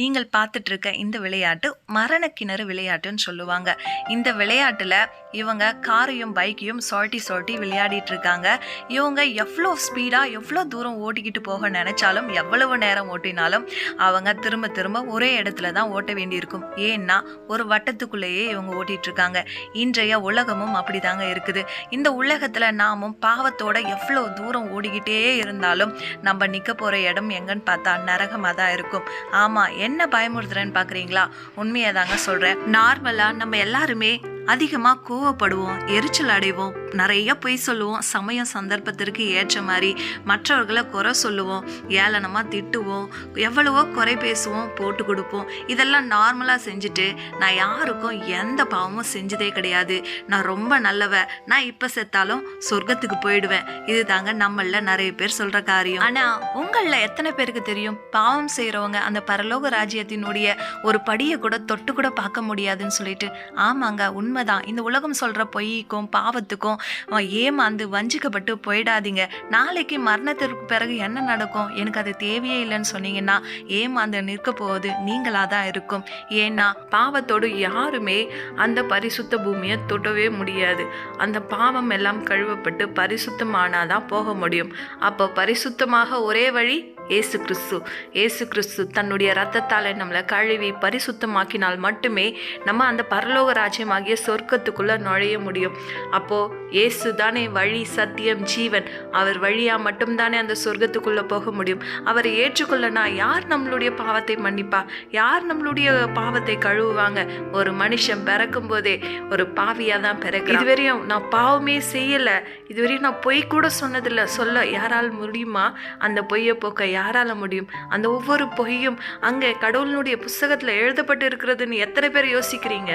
நீங்கள் பார்த்துட்டு இருக்க இந்த விளையாட்டு மரண கிணறு விளையாட்டுன்னு சொல்லுவாங்க. இந்த விளையாட்டில் இவங்க காரையும் பைக்கையும் சால்ட்டி சால்ட்டி விளையாடிட்டு இருக்காங்க இவங்க எவ்வளோ ஸ்பீடாக எவ்வளோ தூரம் ஓட்டிக்கிட்டு போக நினைச்சாலும் எவ்வளவு நேரம் ஓட்டினாலும் அவங்க திரும்ப திரும்ப ஒரே இடத்துல தான் ஓட்ட வேண்டியிருக்கும். ஏன்னா ஒரு வட்டத்துக்குள்ளேயே இவங்க ஓட்டிட்டு இருக்காங்க இன்றைய உலகமும் அப்படிதாங்க இருக்குது. இந்த உலகத்தில் நாமும் பாவத்தோட எவ்வளோ தூரம் ஓடிக்கிட்டே இருந்தாலும் நம்ம நிற்க போகிற இடம் எங்கன்னு பார்த்தா நரகமாக தான் இருக்கும். ஆமாம் என்ன பயமுறுத்துறேன்னு பார்க்குறீங்களா? உண்மையை தாங்க சொல்கிறேன் நார்மலாக நம்ம எல்லாருமே அதிகமாக கோவப்படுவோம் எரிச்சல் அடைவோம் நிறைய பொய் சொல்லுவோம் சமயம் சந்தர்ப்பத்திற்கு ஏற்ற மாதிரி மற்றவர்களை குறை சொல்லுவோம் ஏளனமாக திட்டுவோம் எவ்வளவோ குறை பேசுவோம் போட்டு கொடுப்போம். இதெல்லாம் நார்மலாக செஞ்சுட்டு நான் யாருக்கும் எந்த பாவமும் செஞ்சதே கிடையாது. நான் ரொம்ப நல்லவ. நான் இப்போ செத்தாலும் சொர்க்கத்துக்கு போயிடுவேன். இது தாங்க நம்மள நிறைய பேர் சொல்கிற காரியம். ஆனால் உங்களில் எத்தனை பேருக்கு தெரியும்? பாவம் செய்கிறவங்க அந்த பரலோக ராஜ்யத்தினுடைய ஒரு படியை கூட தொட்டு கூட பார்க்க முடியாதுன்னு சொல்லிட்டு ஆமாங்க உண்மை உண்மைதான். இந்த உலகம் சொல்கிற பொய்க்கும் பாவத்துக்கும் ஏமாந்து வஞ்சிக்கப்பட்டு போயிடாதீங்க. நாளைக்கு மரணத்திற்கு பிறகு என்ன நடக்கும்? எனக்கு அது தேவையே இல்லைன்னு சொன்னீங்கன்னா ஏமாந்து நிற்க போவது நீங்களாக தான் இருக்கும். ஏன்னா பாவத்தோடு யாருமே அந்த பரிசுத்த பூமியை தொட்டவே முடியாது. அந்த பாவம் எல்லாம் கழுவப்பட்டு பரிசுத்தமானாதான் போக முடியும். அப்போ பரிசுத்தமாக ஒரே வழி ஏசு கிறிஸ்து ஏசு கிறிஸ்து தன்னுடைய ரத்தத்தால் நம்மளை கழுவி பரிசுத்தமாக்கினால் மட்டுமே நம்ம அந்த பரலோக ராஜ்யமாகிய சொர்க்கத்துக்குள்ளே நுழைய முடியும். அப்போது ஏசு தானே வழி சத்தியம் ஜீவன். அவர் வழியாக மட்டும்தானே அந்த சொர்க்கத்துக்குள்ளே போக முடியும். அவரை ஏற்றுக்கொள்ளனா யார் நம்மளுடைய பாவத்தை மன்னிப்பா? யார் நம்மளுடைய பாவத்தை கழுவுவாங்க? ஒரு மனுஷன் பிறக்கும் போதே ஒரு பாவியாக தான் பிறகு இதுவரையும் நான் பாவமே செய்யலை. இதுவரையும் நான் பொய் கூட சொன்னதில்லை. சொல்ல யாரால் முடியுமா? அந்த பொய்யை போக்க யாரால முடியும்? அந்த ஒவ்வொரு பொய்யும் அங்கே கடவுளினுடைய புஸ்தகத்தில் எழுதப்பட்டு இருக்கிறதுன்னு எத்தனை பேர் யோசிக்கிறீங்க?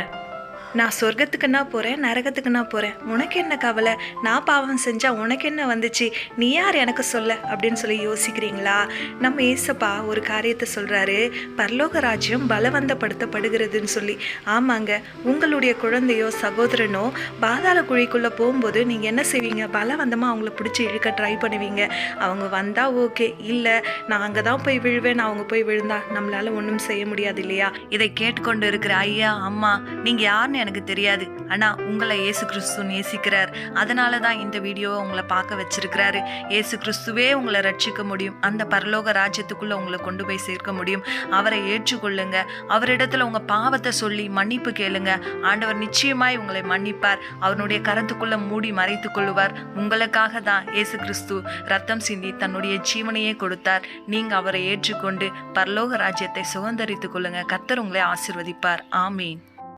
நான் சொர்க்கத்துக்குன்னா போகிறேன் நரகத்துக்குன்னா போகிறேன் உனக்கு என்ன கவலை? நான் பாவம் செஞ்சால் உனக்கு என்ன வந்துச்சு? நீ யார் எனக்கு சொல்ல? அப்படின்னு சொல்லி யோசிக்கிறீங்களா? நம்ம ஏசப்பா ஒரு காரியத்தை சொல்கிறாரு பரலோக ராஜ்யம் பலவந்தப்படுத்தப்படுகிறதுன்னு சொல்லி. ஆமாங்க உங்களுடைய குழந்தையோ சகோதரனோ பாதாள குழிக்குள்ளே போகும்போது நீங்கள் என்ன செய்வீங்க? பலவந்தமாக அவங்கள பிடிச்சி இழுக்க ட்ரை பண்ணுவீங்க. அவங்க வந்தால் ஓகே இல்லை நான் அங்கே தான் போய் விழுவேன் அவங்க போய் விழுந்தா நம்மளால் ஒன்றும் செய்ய முடியாது இல்லையா? இதை கேட்டுக்கொண்டு இருக்கிற ஐயா அம்மா நீங்கள் யாருன்னு எனக்கு தெரியாது. ஆனால் உங்களை ஏசு கிறிஸ்து நேசிக்கிறார். அதனால தான் இந்த வீடியோவை உங்களை பார்க்க வச்சிருக்கிறாரு. இயேசு கிறிஸ்துவே உங்களை ரட்சிக்க முடியும். அந்த பரலோக ராஜ்யத்துக்குள்ளே உங்களை கொண்டு போய் சேர்க்க முடியும். அவரை ஏற்றுக்கொள்ளுங்க. அவரிடத்துல உங்கள் பாவத்தை சொல்லி மன்னிப்பு கேளுங்க. ஆண்டவர் நிச்சயமாய் உங்களை மன்னிப்பார். அவனுடைய கரத்துக்குள்ளே மூடி மறைத்து கொள்ளுவார். உங்களுக்காக தான் ஏசு கிறிஸ்து ரத்தம் சிந்தி தன்னுடைய ஜீவனையே கொடுத்தார். நீங்கள் அவரை ஏற்றுக்கொண்டு பரலோக ராஜ்யத்தை சுதந்திரித்துக் கொள்ளுங்க. கத்தர் உங்களை ஆசிர்வதிப்பார். ஆமீன்.